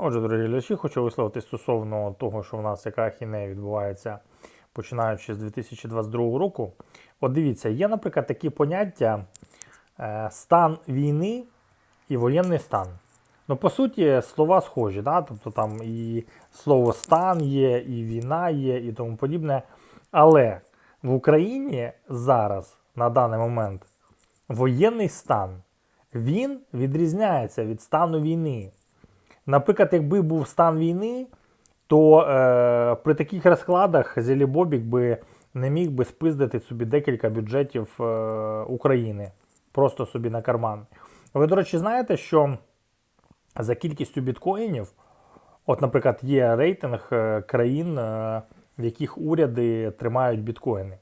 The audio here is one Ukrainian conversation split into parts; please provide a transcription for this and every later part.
Отже, дорогі глядачі, хочу висловити стосовно того, що в нас яка ахінея відбувається починаючи з 2022 року. От дивіться, є, наприклад, такі поняття е, стан війни і воєнний стан. Ну, по суті, слова схожі, да? тобто там і слово стан є, і війна є, і тому подібне. Але в Україні зараз, на даний момент, воєнний стан він відрізняється від стану війни. Наприклад, якби був стан війни, то е, при таких розкладах Зелібобік би не міг би спиздити собі декілька бюджетів е, України просто собі на карман. Ви, до речі, знаєте, що за кількістю біткоїнів, от, наприклад, є рейтинг е, країн, е, в яких уряди тримають біткоїни.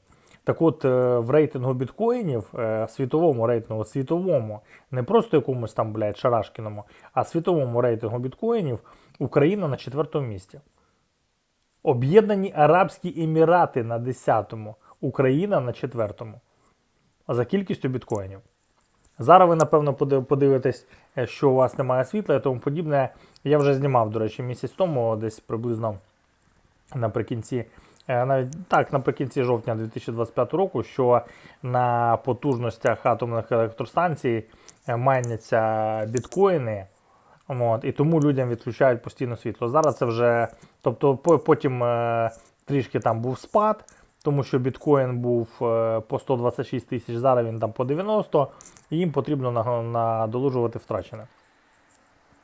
Так от, е, в рейтингу біткоїнів, е, світовому рейтингу, світовому, не просто якомусь там, блядь, шарашкіному, а світовому рейтингу біткоїнів Україна на четвертому місці. Об'єднані Арабські Емірати на 10-му, Україна на 4-му. За кількістю біткоїнів. Зараз ви, напевно, подивитесь, е, що у вас немає світла і тому подібне. Я вже знімав, до речі, місяць тому, десь приблизно наприкінці, навіть так, наприкінці жовтня 2025 року, що на потужностях атомних електростанцій е, майняться біткоїни. От, і тому людям відключають постійно світло. Зараз це вже, тобто потім е, трішки там був спад, тому що біткоін був е, по 126 тисяч, зараз він там по 90, і їм потрібно надолужувати втрачене.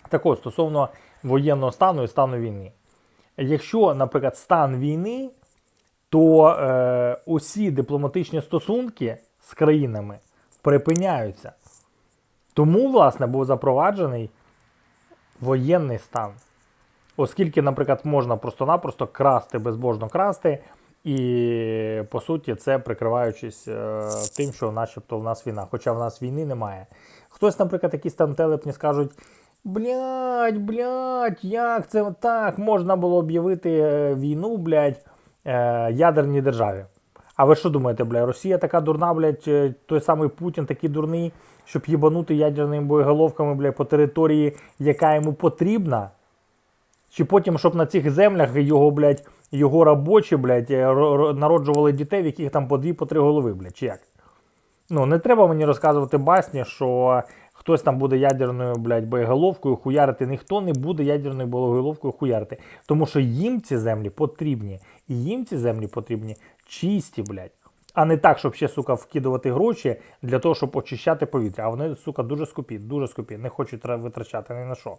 Так от, стосовно воєнного стану і стану війни. Якщо, наприклад, стан війни, то е, усі дипломатичні стосунки з країнами припиняються. Тому, власне, був запроваджений воєнний стан. Оскільки, наприклад, можна просто-напросто красти, безбожно красти, і по суті це прикриваючись е, тим, що начебто в нас війна, хоча в нас війни немає. Хтось, наприклад, якісь там телепні скажуть: блядь, блядь, як це так можна було об'явити е, війну, блядь, е, ядерній державі. А ви що думаєте, бля, Росія така дурна, блядь, той самий Путін такий дурний, щоб їбанути ядерними боєголовками, блядь, по території, яка йому потрібна? Чи потім, щоб на цих землях його, блядь, його робочі, блядь, е, ро- ро- народжували дітей, в яких там по дві, по три голови, блядь, чи як? Ну, не треба мені розказувати басні, що хтось там буде ядерною, блядь, боєголовкою хуярити. Ніхто не буде ядерною боєголовкою хуярити. Тому що їм ці землі потрібні. І їм ці землі потрібні чисті, блядь. А не так, щоб ще, сука, вкидувати гроші для того, щоб очищати повітря. А вони, сука, дуже скупі, дуже скупі. Не хочуть витрачати ні на що.